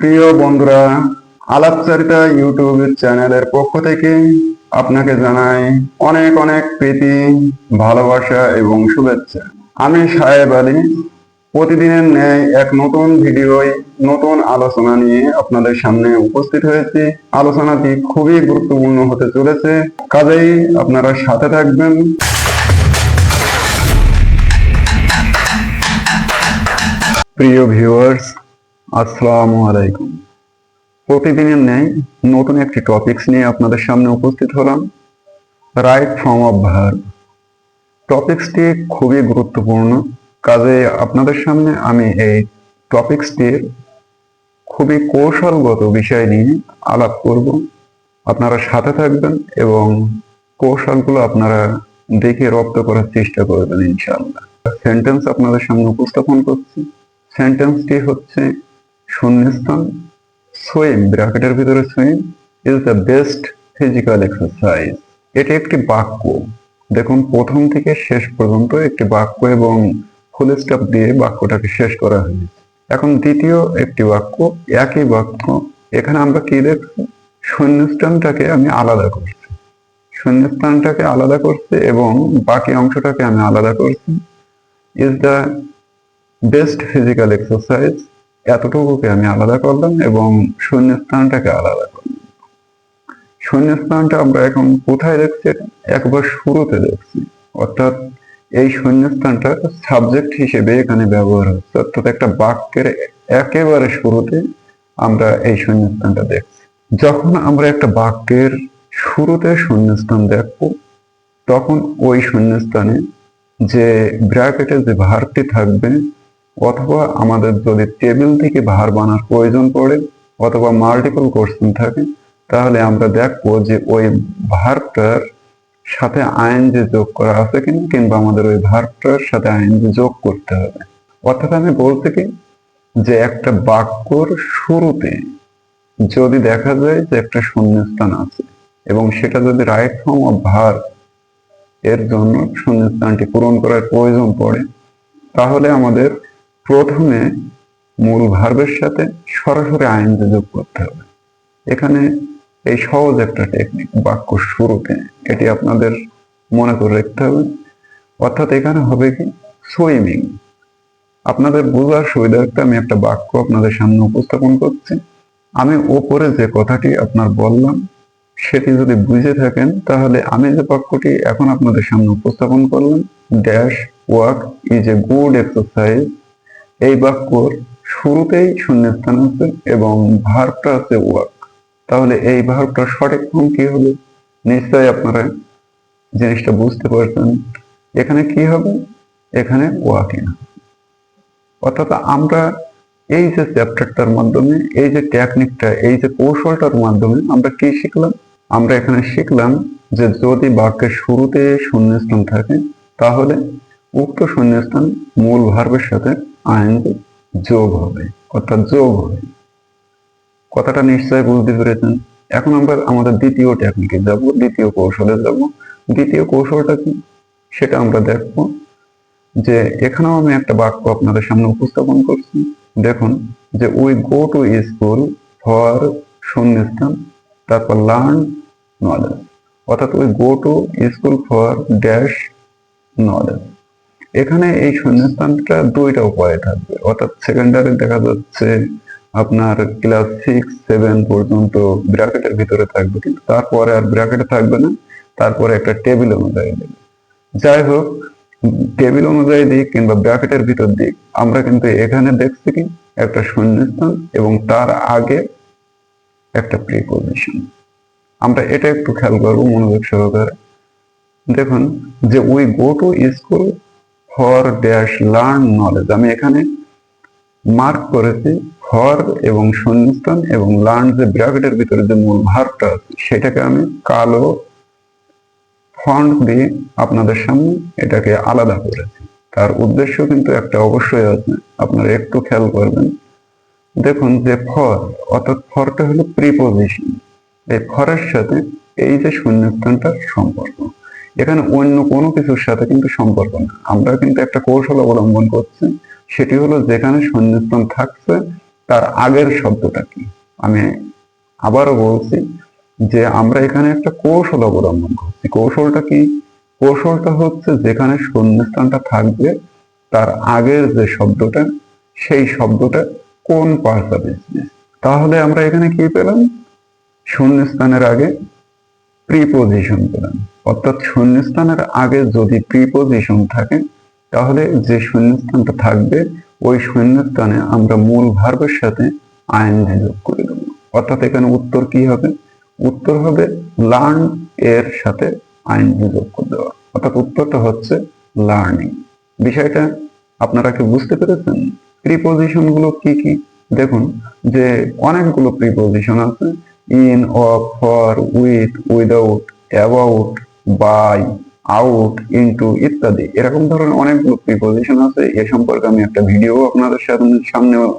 প্রিয় বন্ধুরা আলাপচারিতা ইউটিউব চ্যানেলের পক্ষ থেকে আপনাকে জানাই অনেক অনেক প্রীতি, ভালোবাসা এবং শুভেচ্ছা। আমি সাহেব আলী। প্রতিদিনের ন্যায় এক নতুন ভিডিওয় নতুন আলোচনা নিয়ে আপনাদের সামনে উপস্থিত হয়েছি। আলোচনাটি খুবই গুরুত্বপূর্ণ হতে চলেছে। কাজেই আপনারা সাথে থাকবেন। প্রিয় ভিউয়ার্স আসসালামু আলাইকুম। প্রতিদিনের ন্যায় নতুন একটি টপিকস নিয়ে আপনাদের সামনে উপস্থিত হলাম। রাইট ফর্ম অফ ভার্ব টপিকসটি খুবই গুরুত্বপূর্ণ। কাজে আপনাদের সামনে আমি এই টপিকসটির খুবই কৌশলগত বিষয় নিয়ে আলাপ করব। আপনারা সাথে থাকবেন এবং কৌশলগুলো আপনারা দেখে রপ্ত করার চেষ্টা করবেন ইনশাআল্লাহ। সেন্টেন্স আপনাদের সামনে উপস্থাপন করছি। সেন্টেন্সটি হচ্ছে শূন্যস্থান। সুইম ব্র্যাকেটের ভিতরে swim is the best physical exercise এটি একটি বাক্য। দেখুন, প্রথম থেকে শেষ পর্যন্ত একটি বাক্য এবং ফুল স্টপ দিয়ে বাক্যটাকে শেষ করা হয়েছে। এখন দ্বিতীয় একটি বাক্য, একই বাক্য, এখানে আমরা কি দেখছি? শূন্যস্থানটাকে আমি আলাদা করছি। শূন্যস্থানটাকে আলাদা করছি এবং বাকি অংশটাকে আমি আলাদা করছি। Is the best physical exercise এতটুকুকে আমি আলাদা করলাম এবং শূন্যস্থানটাকে আলাদা করলাম। শূন্যস্থানটা আমরা এখন কোথায় দেখছি? একবার শুরুতে দেখছি। অর্থাৎ এই শূন্যস্থানটা সাবজেক্ট হিসেবে এখানে ব্যবহার হচ্ছে। অর্থাৎ একটা বাক্যের একেবারে শুরুতে আমরা এই শূন্যস্থানটা দেখছি। যখন আমরা একটা বাক্যের শুরুতে শূন্যস্থান দেখব, তখন ওই শূন্যস্থানে যে ব্র্যাকেটে যে ভারটি থাকবে অথবা আমাদের যদি টেবিল থেকে ভার বানার প্রয়োজন পড়ে, অথবা মাল্টিপল কোশ্চেন থাকে, তাহলে আমরা দেখব যে ওই ভার্বটার সাথে আইন যে যোগ করা আছে কিনা, কিংবা আমাদের ওই ভার্বটার সাথে আইন যে যোগ করতে হবে। অর্থাৎ আমি বলতে কি, যে একটা বাক্যর শুরুতে যদি দেখা যায় যে একটা শূন্যস্থান আছে, এবং সেটা যদি রাইট ফর্ম অফ ভার এর জন্য শূন্যস্থানটি পূরণ করার প্রয়োজন পড়ে, তাহলে আমাদের প্রথমে মূল ভার্বের সাথে সরাসরি আইন যোগ করতে হবে। এখানে এই সহজ একটা টেকনিক বাক্য শুরুতে, এটি আপনাদের মনে করে রাখতে হবে। অর্থাৎ এখানে হবে কি? সুইমিং। আপনাদের বোঝার সুবিধার্থে আমি একটা বাক্য আপনাদের সামনে উপস্থাপন করছি। আমি ওপরে যে কথাটি আপনার বললাম, সেটি যদি বুঝে থাকেন, তাহলে আমি যে বাক্যটি এখন আপনাদের সামনে উপস্থাপন করলাম dash walk is a good exercise এই বাক্যর শুরুতেই শূন্যস্থান আছে এবং ভার্বটা আছে ওয়াক। তাহলে এই ভার্বটার সঠিক ফর্ম কি হবে? নিশ্চয়ই আপনারা জিনিসটা বুঝতে পারছেন। এখানে কি হবে? এখানে ওয়াকিং। অর্থাৎ আমরা এই যে চ্যাপ্টারটার মাধ্যমে, এই যে টেকনিকটা এই যে কৌশলটার মাধ্যমে আমরা কি শিখলাম? আমরা এখানে শিখলাম যে যদি বাক্যের শুরুতে শূন্যস্থান থাকে, তাহলে উক্ত শূন্যস্থান মূল ভার্বের সাথে আইন যোগ হবে, অর্থাৎ যোগ হবে। কথাটা নিশ্চয়ই বুঝতে পেরেছেন। এখন আমরা আমাদের দ্বিতীয় টেকনিকে যাব, দ্বিতীয় কৌশলে যাব। দ্বিতীয় কৌশলটা কি? সেটা আমরা দেখব যে এখানেও আমি একটা বাক্য আপনাদের সামনে উপস্থাপন করছি। দেখুন যে we go to school for শূন্যস্থান তারপর লার্ন নলেজ অর্থাৎ we go to school for dash knowledge এখানে এই শূন্যস্থানটা দুইটা উপায়ে থাকবে। অর্থাৎ সেকেন্ডারি দেখা যাচ্ছে আপনার ক্লাস সিক্স সেভেন পর্যন্ত ব্র্যাকেটের ভিতরে থাকবে, কিন্তু তারপরে আর ব্র্যাকেটে থাকবে না, তারপরে একটা টেবিল অনুযায়ী দেবে। যাই হোক টেবিল অনুযায়ী দিক কিংবা ব্র্যাকেটের ভিতর দিক, আমরা কিন্তু এখানে দেখছি কি? একটা শূন্যস্থান এবং তার আগে একটা প্রিপোজিশন আমরা এটা একটু খেয়াল করব মনোযোগ সহকারে। দেখুন যে we go to school for dash learn knowledge. আমি এখানে মার্ক করেছি ফর এবং শূন্যস্থান এবং লার্ন যে ব্র্যাকেটের ভিতরে যে মূল ভার্বটা আছে, সেটাকে আমি কালো ফন্ট দিয়ে আপনাদের সামনে এটাকে আলাদা করেছি। তার উদ্দেশ্য কিন্তু একটা অবশ্যই আছে, আপনারা একটু খেয়াল করবেন। দেখুন যে ফর, অর্থাৎ ফরটা হলো প্রিপোজিশন এই ফরের সাথে এই যে শূন্যস্থানটার সম্পর্ক। এখানে অন্য কোনো কিছুর সাথে কিন্তু সম্পর্ক না। আমরা কিন্তু একটা কৌশল অবলম্বন করছি, সেটি হলো যেখানে শূন্যস্থান থাকছে, তার আগের শব্দটা কি। আমি আবারও বলছি যে আমরা এখানে একটা কৌশল অবলম্বন করছি। কৌশলটা কি? কৌশলটা হচ্ছে যেখানে শূন্যস্থানটা থাকবে, তার আগের যে শব্দটা, সেই শব্দটা কোন পার্টস অফ তাহলে আমরা এখানে কি পেলাম? শূন্যস্থানের আগে প্রিপোজিশন পেলাম। অর্থাৎ শূন্যস্থানের আগে যদি প্রিপোজিশন থাকে, তাহলে যে শূন্যস্থানটা থাকবে, ওই শূন্যস্থানে আমরা মূল ভার্বের সাথে আইএনজি যোগ করে দেবো। অর্থাৎ এখানে উত্তর কি হবে? উত্তর হবে লার্ন এর সাথে আইএনজি যোগ করে দেওয়া। অর্থাৎ উত্তরটা হচ্ছে লার্নিং বিষয়টা আপনারা কি বুঝতে পেরেছেন? প্রিপোজিশনগুলো কি কি? দেখুন, যে অনেকগুলো প্রিপোজিশন আছে in of for with without about by out into ইত্যাদি। এরকম ধরনের অনেকগুলো প্রিপোজিশন আছে। এ সম্পর্কে আমি একটা ভিডিও আপনাদের সামনে-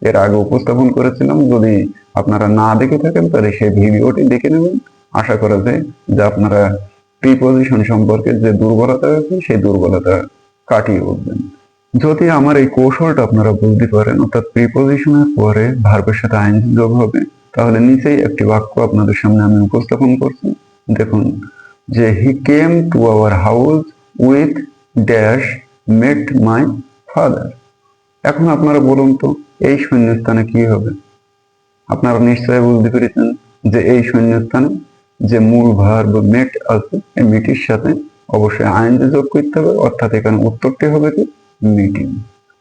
এর আগে উপস্থাপন করেছিলাম। যদি আপনারা না দেখে থাকেন, তাহলে সেই ভিডিওটি দেখে নেবেন। আশা করা যায় যে আপনারা প্রিপোজিশন সম্পর্কে যে দুর্বলতা আছে, সেই দুর্বলতা কাটিয়ে উঠবেন। যদি আমার এই কৌশলটা আপনারা বুঝতে পারেন, অর্থাৎ প্রিপোজিশনের পরে ভার্বের সাথে আইনজি যোগ হবে, তাহলে নিচেই একটি বাক্য আপনাদের সামনে আমি উপস্থাপন করছি। দেখুন যে he came to our house with dash met my father এখন আপনারা বলুন তো, এই শূন্যস্থানে কি হবে? আপনারা নিশ্চয়ই বুঝতে পেরেছেন যে এই শূন্যস্থানে যে মূল ভার্ব মেট আছে, এই মিটির সাথে অবশ্যই আইন যোগ করতে হবে, অর্থাৎ এখানে উত্তরটি হবে কি? মিটিং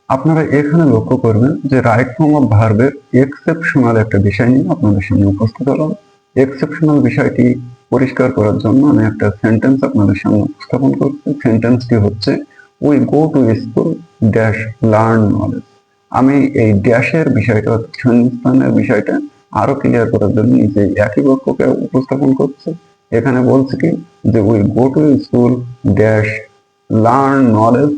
আপনারা এখানে লক্ষ্য করবেন যে রাইট ফর্ম অফ ভার্বের এক্সেপশনাল একটা বিষয় নিয়ে আপনাদের সামনে উপস্থিত হলাম। এক্সেপশনাল বিষয়টি পরিষ্কার করার জন্য আমি একটা সেন্টেন্স আপনাদের সামনে উপস্থাপন করছি। সেন্টেন্সটি হচ্ছে we go to school dash learn knowledge আমি এই ড্যাশের বিষয়টা শূন্যস্থানের বিষয়টা আরও ক্লিয়ার করার জন্য নিজে একই বাক্যকে উপস্থাপন করছে। এখানে বলছে কি, যে we go to school dash learn knowledge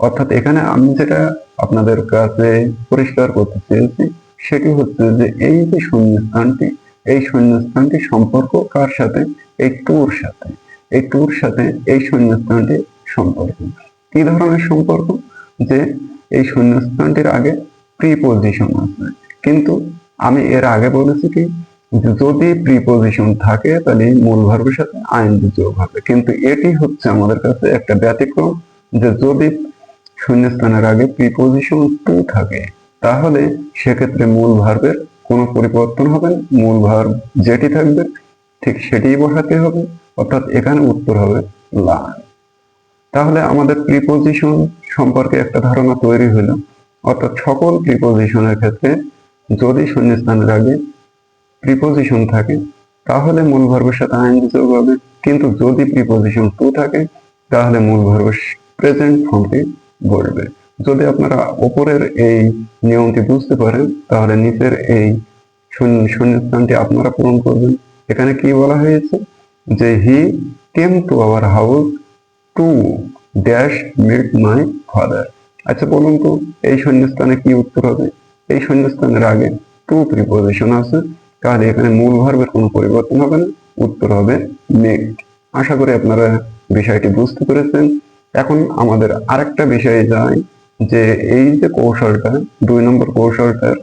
অর্থাৎ এখানে আমি যেটা আপনাদের কাছে পরিষ্কার করতে চেয়েছি, সেটি হচ্ছে যে এই যে শূন্যস্থানটি এই শূন্যস্থানটি সম্পর্ক কার সাথে? এই টুর সাথে। এই টুর সাথে এই শূন্যস্থানটি সম্পর্ক। কি ধরনের সম্পর্ক? যে এই শূন্যস্থানটির আগে প্রিপোজিশন আছে। কিন্তু আমি এর আগে বলেছি কি, যদি প্রিপোজিশন থাকে, তাহলে মূল ভার্বের সাথে আইনজি যোগ হবে। কিন্তু এটি হচ্ছে আমাদের কাছে একটা ব্যতিক্রম, যে যদি শূন্যস্থানের আগে প্রিপোজিশন টু থাকে, তাহলে সেক্ষেত্রে মূল ভার্বের কোনো পরিবর্তন হবে না। মূল ভার্ব যেটি থাকবে, ঠিক সেটিই বসাতে হবে, অর্থাৎ এখানে উত্তর হবে লার্ন তাহলে আমাদের প্রিপোজিশন সম্পর্কে একটা ধারণা তৈরি হলো। অর্থাৎ সকল প্রিপোজিশনের ক্ষেত্রে যদি শূন্যস্থানের আগে প্রিপোজিশন থাকে, তাহলে মূল ভার্বের সাথে আইনজি যোগ হবে। কিন্তু যদি প্রিপোজিশন টু থাকে, তাহলে মূল ভার্বের প্রেজেন্ট ফর্মটি বলবে যদি আপনারা ওপরের এই নিয়মটি বুঝতে পারেন, তাহলে নিচের এই শূন্য, শূন্যস্থানটি আপনারা পূরণ করবেন। এখানে কি বলা হয়েছে? যে he came to our house to dash meet my father. আচ্ছা বলুন তো, এই শূন্যস্থানে কি উত্তর হবে? এই শূন্যস্থানের আগে টু প্রিপোজিশন আছে, তাহলে এখানে মূল ভার্বের কোনো পরিবর্তন হবে না, উত্তর হবে মেট। আশা করি আপনারা বিষয়টি বুঝতে পেরেছেন। এখন আমাদের আরেকটা বিষয়ে যাই। যে এই যে কৌশলটা, দুই নম্বর কৌশলটার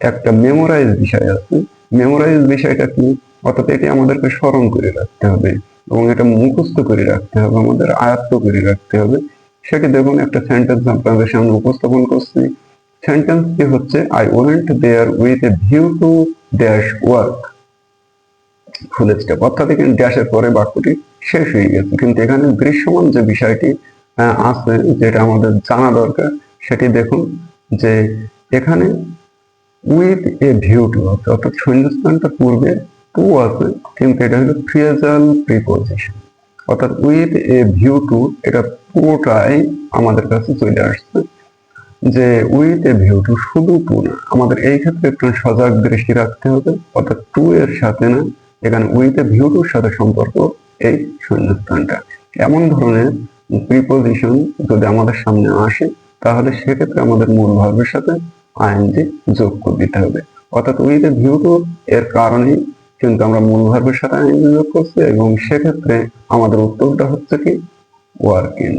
একটা মেমোরাইজ বিষয় আছে। মেমোরাইজ বিষয়টা কি? অর্থাৎ এটি আমাদেরকে স্মরণ করে রাখতে হবে এবং এটা মুখস্থ করে রাখতে হবে, আমাদের আয়ত্ত করে রাখতে হবে। সেটি দেখুন, একটা সেন্টেন্স আপনাদের সামনে উপস্থাপন করছি। সেন্টেন্সটি হচ্ছে I went there with a view to dash work full step অর্থাৎ এখানে ড্যাশের পরে বাক্যটি শেষ হয়ে গেছে। কিন্তু এখানে দৃশ্যমান যে বিষয়টি আছে, যেটা আমাদের জানা দরকার, সেটি দেখুন যে এখানে উইথ এ ভিউ টু আছে, অর্থাৎ শূন্যস্থানটা পূর্বে টু আছে, কিন্তু এটা হলো ফ্রিয়াজাল প্রিপোজিশন অর্থাৎ উইথ এ ভিউ টু, এটা পুরোটাই আমাদের কাছে চলে আসছে, যে উইথ এ ভিউ টু শুধু টু না, আমাদের এই ক্ষেত্রে একটু সজাগ দৃষ্টি রাখতে হবে, অর্থাৎ টু এর সাথে না, এখানে উইথ এ ভিউ টুর সাথে সম্পর্ক এই শূন্যস্থানটা। এমন ধরনের প্রিপোজিশন যদি আমাদের সামনে আসে, তাহলে সেক্ষেত্রে আমাদের মূল ভার্বের সাথে আইএনজি যোগ করে দিতে হবে। অর্থাৎ উইথ ভিউ টু এর কারণে কিন্তু আমরা মূল ভার্বের সাথে আইএনজি যোগ করছি এবং সেক্ষেত্রে আমাদের উত্তরটা হচ্ছে কি ওয়ার্কিং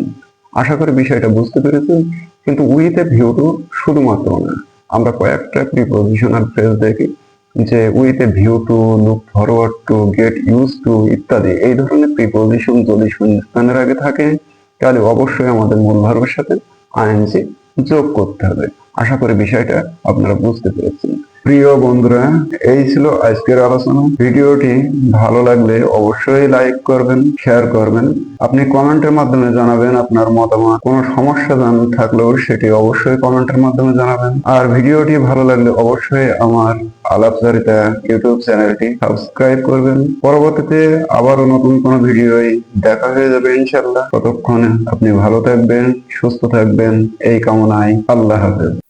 আশা করি বিষয়টা বুঝতে পেরেছেন, কিন্তু উইথ এ ভিউ টু শুধুমাত্র না। আমরা কয়েকটা প্রিপোজিশনাল ফ্রেজ দেখি, যে with a view to look forward to get use to ইত্যাদি। এই ধরনের প্রিপোজিশন যদি শূন্যস্থানের আগে থাকে তাহলে অবশ্যই আমাদের মূল ভার্বের সাথে আইএনজি যোগ করতে হবে। আশা করি বিষয়টা আপনারা বুঝতে পেরেছেন। প্রিয় বন্ধুরা, এই ছিল আজকের আলোচনা। ভিডিওটি ভালো লাগলে অবশ্যই লাইক করবেন, শেয়ার করবেন। আপনি কমেন্টের মাধ্যমে জানাবেন আপনার মতামত। কোনো সমস্যা জান থাকলেও সেটি অবশ্যই কমেন্টের মাধ্যমে জানাবেন। আর ভিডিওটি ভালো লাগলে অবশ্যই আমার আলাপচারিতা ইউটিউব চ্যানেলটি সাবস্ক্রাইব করবেন। পরবর্তীতে আবারও নতুন কোনো ভিডিওই দেখা হয়ে যাবে ইনশাল্লাহ ততক্ষণে আপনি ভালো থাকবেন, সুস্থ থাকবেন। এই কামনায় আল্লাহ হাফেজ।